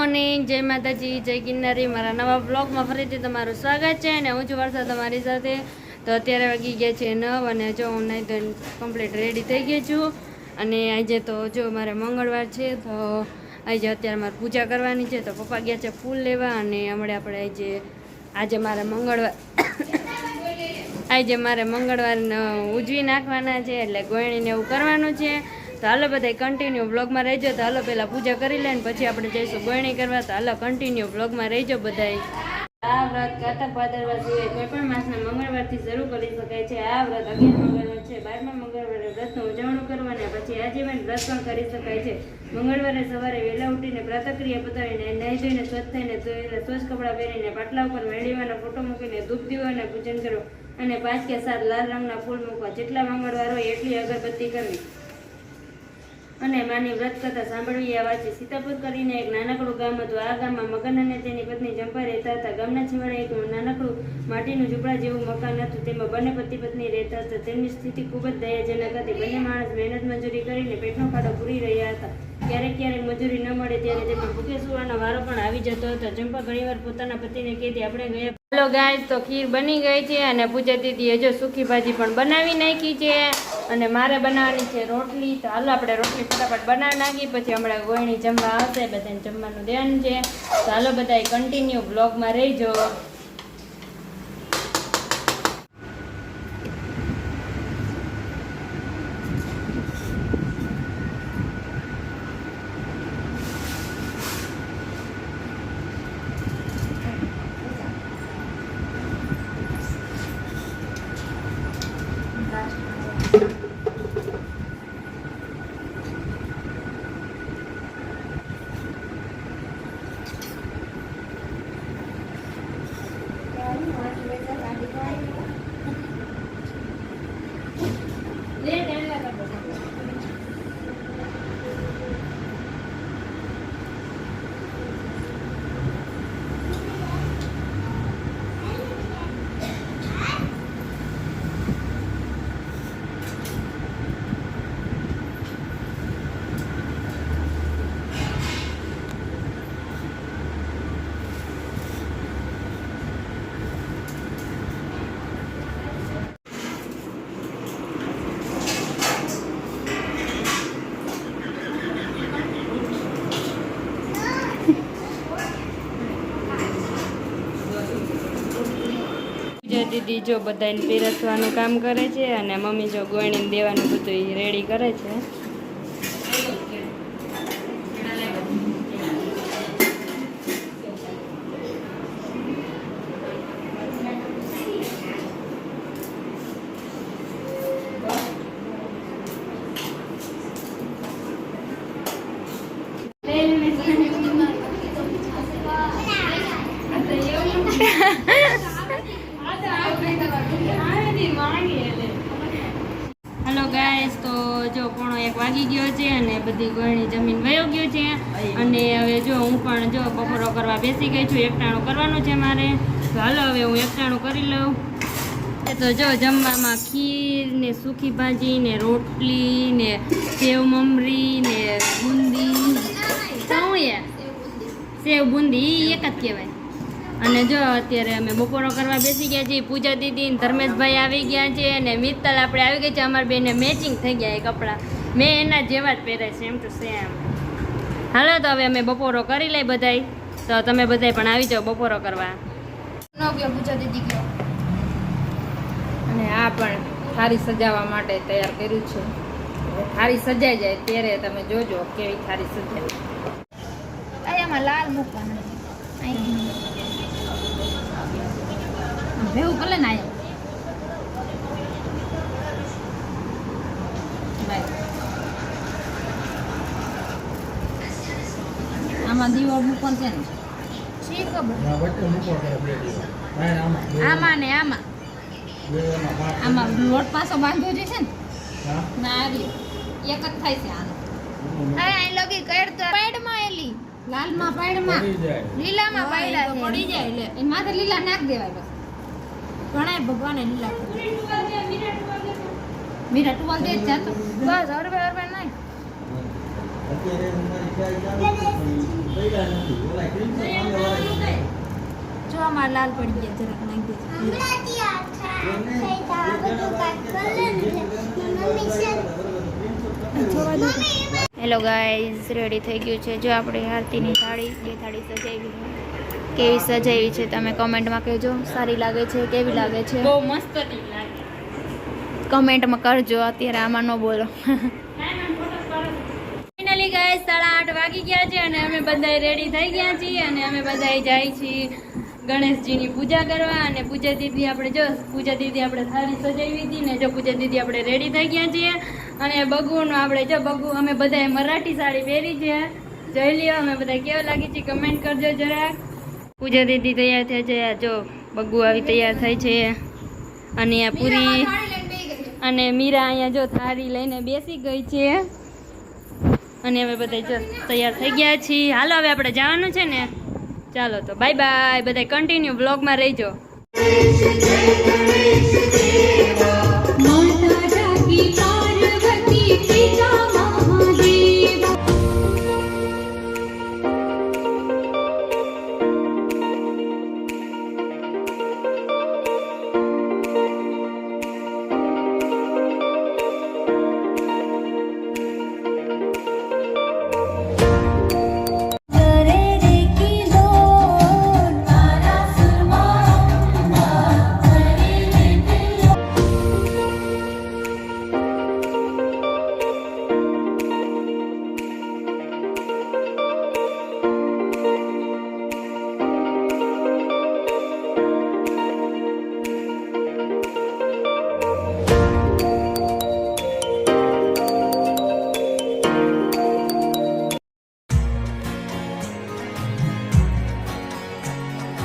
Morning, જય માતાજી, જય ગિરનારી. મારા નવા બ્લોગમાં ફરીથી તમારું સ્વાગત છે અને હું છું વર્ષા તમારી સાથે. તો અત્યારે વાગી ગયા છે નવ અને જો હું નહીં તો કમ્પ્લીટ રેડી થઈ ગઈ છું. અને આજે તો જો મારે મંગળવાર છે, તો આજે અત્યારે મારે પૂજા કરવાની છે. તો પપ્પા ગયા છે ફૂલ લેવા અને હમણાં આપણે આજે આજે મારે મંગળવાર, આજે મારે મંગળવાર ઉજવી નાખવાના છે એટલે ગોયણીને એવું કરવાનું છે. તો હાલો બધા કન્ટિન્યુ બ્લોગમાં રહેજો. તો હાલો પહેલાં પૂજા કરી લે પછી આપણે જઈશું ગોયણી કરવા. તો હાલો કન્ટિન્યુ બ્લોગમાં રહેજો બધા આ વ્રત કાતક ભાદરવા સિવાય કોઈ પણ માસના મંગળવારથી શરૂ કરી શકાય છે. આ વ્રત અગિયાર મંગળવાર છે. બારમા મંગળવારે વ્રતનું ઉજવણું કરવાને પછી આજીવન વ્રત પણ કરી શકાય છે. મંગળવારે સવારે વહેલા ઉઠીને પ્રાતક્રિયા પતાવીને નાહી ધોઈને સ્વચ્છ થઈને સ્વચ્છ કપડાં પહેરીને પાટલા ઉપર મેળવીવાનો ફોટો મૂકીને ધૂપ દીવો પૂજન કરો. અને પાંચ કે સાત લાલ રંગના ફૂલ મૂકવા. જેટલા મંગળવાર હોય એટલી અગરબત્તી કરવી. અને માની વ્રત કથા સાંભળવી આ વાંચી સીતાપુર કરીને એક નાનકડું ગામ હતું. આ ગામમાં મગન અને તેની પત્ની ચંપા રહેતા હતા. ગામના છેવાડે એક નાનકડું માટીનું ઝૂંપડા જેવું મકાન હતું. તેમાં બંને પતિ પત્ની રહેતા હતા. તેમની સ્થિતિ ખૂબ જ દયાજનક હતી. બંને માણસ મહેનત મજૂરી કરીને પેટનો ખાડો પૂરી રહ્યા હતા. ક્યારેક ક્યારેક મજૂરી ન મળે ત્યારે તેમાં ભૂખે સુવાનો વારો પણ આવી જતો હતો. ચંપા ઘણીવાર પોતાના પતિને કહેતી, આપણે ગયા હેલો ગાય તો ખીર બની ગઈ છે અને પૂજા દીદી હજુ સૂકી ભાજી પણ બનાવી નાખી છે. અને મારે બનાવવાની છે રોટલી. તો હાલો આપણે રોટલી ફટાફટ બનાવી નાખી, પછી હમણાં ગોયણી જમવા આવશે, બધાને જમવાનું ધ્યાન છે. તો હાલો બધા કન્ટિન્યુ બ્લોગમાં રહીજો. પૂજા દીદી જો બધાને પીરસવાનું કામ કરે છે અને મમ્મી જો ગોળીને દેવાનું બધું રેડી કરે છે હેલો ગાઈસ તો જો પોણો એક વાગી ગયો છે અને બધી ગોળણી જમીન વયો ગયો છે. અને હવે જો હું પણ જો બપોરો કરવા બેસી ગઈ છું, એકટાણું કરવાનું છે મારે. તો હાલો હવે હું એકટાણું કરી લઉં. તો જો જમવામાં ખીર ને સૂકી ભાજી ને રોટલી ને સેવ મમરી ને બુંદી. શું એ સેવ બુંદી એક જ કહેવાય. અને જો અત્યારે અમે બપોરો કરવા બેસી ગયા છીએ, પૂજા દીદી ધર્મેશભાઈ આવી ગયા છે, અને મિત્તલ આપણે આવી ગઈ છે, અમારી બેને મેચિંગ થઈ ગયા એ કપડાં. મેં એના જેવા જ પહેરાય છે એમ ટુ સેમ હાલો તો હવે અમે બપોરો કરી લઈ બધાય. તો તમે બધાય પણ આવી જાઓ બપોરો કરવા. અને આ પણ થારી સજાવવા માટે તૈયાર કર્યું છે. થારી સજાઈ જાય ત્યારે તમે જોજો કેવી થારી સજાવી. આમાં લાલ મૂકવાનું ભેવું ભલે ને આમાં દીવો મૂકો છે ને? શી ખબર? આમાં. ને આમાં. આમાં લોટ પાછો બાંધો જે છે ને? ના આવી એક જ થાય છે આનો. અરે અહીં લગી કર તો પેડમાં એલી. લાલમાં પાયડમાં લીલામાં પાયડા છે. પડી જાય એટલે. એ માથે લીલા નાખ દેવાય બસ. ઘણાય ભગવાને લીલા મીરા ટુવાલ દે જ જાતો. બસ હરવે હરવે નહીં. અત્યારે અમારી ચાલુ છે, કઈ જો આમાં લાલ પડી ગયા જરાક નાખી દેજો. હેલો ગાઈઝ રેડી થઈ ગયું છે. જો આપણે આરતીની થાળી બે થાળી સજાવી કેવી સજાવી છે તમે કમેન્ટમાં કહેજો. સારી લાગે છે કેવી લાગે છે? બહુ મસ્ત લાગે. કમેન્ટમાં કરજો અત્યારે આમાં ન બોલો. ફાઇનલી સાડા આઠ વાગી ગયા છે અને અમે બધા રેડી થઈ ગયા છીએ અને અમે બધા જાય છીએ ગણેશજીની પૂજા કરવા અને પૂજા દીદી આપણે જો પૂજા દીદી આપણે થાળી સજાવી હતી ને જો પૂજા દીદી આપણે રેડી થઈ ગયા છીએ અને બગુનું આપણે જો બગુ અમે બધાએ મરાઠી સાડી પહેરી છે. જોઈ લ્યો અમે બધા કેવા લાગી છે કમેન્ટ કરજો જરાક. પૂજા દીદી તૈયાર થયા છે. આ જો બગુ આવી તૈયાર થઈ છે. અને આ પૂરી અને મીરા અહીંયા જો થાળી લઈને બેસી ગઈ છે. અને હવે બધા તૈયાર થઈ ગયા છીએ. હાલો, હવે આપણે જવાનું છે ને. ચાલો તો બાય બાય બધા કન્ટિન્યુ બ્લોગમાં રહીજો. માતા